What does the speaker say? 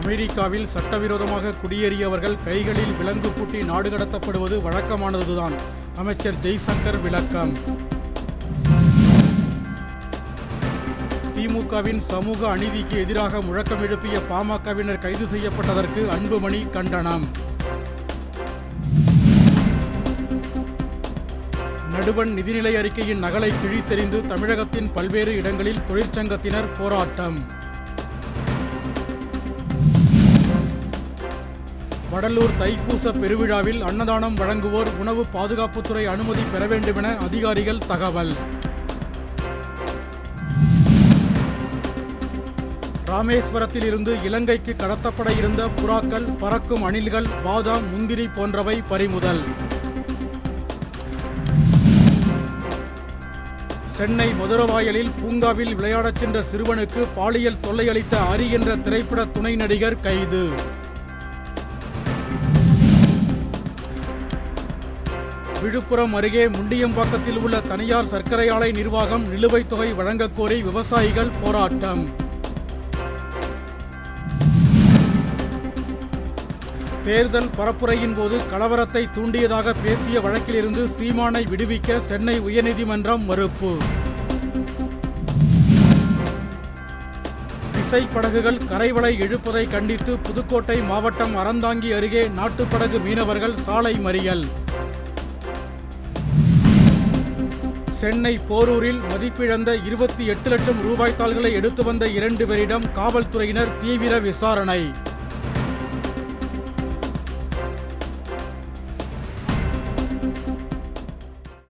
அமெரிக்காவில் சட்டவிரோதமாக குடியேறியவர்கள் கைகளில் விலங்கு பூட்டி நாடு கடத்தப்படுவது வழக்கமானதுதான். அமைச்சர் ஜெய்சங்கர் விளக்கம். திமுகவின் சமூக அநீதிக்கு எதிராக முழக்கம் எழுப்பிய பாமகவினர் கைது செய்யப்பட்டதற்கு அன்புமணி கண்டனம். நடுவண் நிதிநிலை அறிக்கையின் நகலை கிழித்தெறிந்து தமிழகத்தின் பல்வேறு இடங்களில் தொழிற்சங்கத்தினர் போராட்டம். வடலூர் தைப்பூச பெருவிழாவில் அன்னதானம் வழங்குவோர் உணவு பாதுகாப்புத்துறை அனுமதி பெற வேண்டுமென அதிகாரிகள் தகவல். ராமேஸ்வரத்தில் இருந்து இலங்கைக்கு கடத்தப்பட இருந்த புறாக்கள் பறக்கும் அணில்கள் பாதாம் முந்திரி போன்றவை பறிமுதல். சென்னை மதுரவாயலில் பூங்காவில் விளையாடச் சென்ற சிறுவனுக்கு பாலியல் தொல்லையளித்த அரி என்ற திரைப்பட துணை நடிகர் கைது. விழுப்புரம் அருகே முண்டியம்பாக்கத்தில் உள்ள தனியார் சர்க்கரை ஆலை நிர்வாகம் நிலுவைத் தொகை வழங்கக் கோரி விவசாயிகள் போராட்டம். தேர்தல் பரப்புரையின் போது கலவரத்தை தூண்டியதாக பேசிய வழக்கிலிருந்து சீமானை விடுவிக்க சென்னை உயர்நீதிமன்றம் மறுப்பு. விசைப்படகுகள் கரைவளை இழுப்பதை கண்டித்து புதுக்கோட்டை மாவட்டம் அறந்தாங்கி அருகே நாட்டுப்படகு மீனவர்கள் சாலை மறியல். சென்னை போரூரில் மதிப்பிழந்த இருபத்தி எட்டு லட்சம் ரூபாய் தாள்களை எடுத்து வந்த இரண்டு பேரிடம் காவல்துறையினர் தீவிர விசாரணை.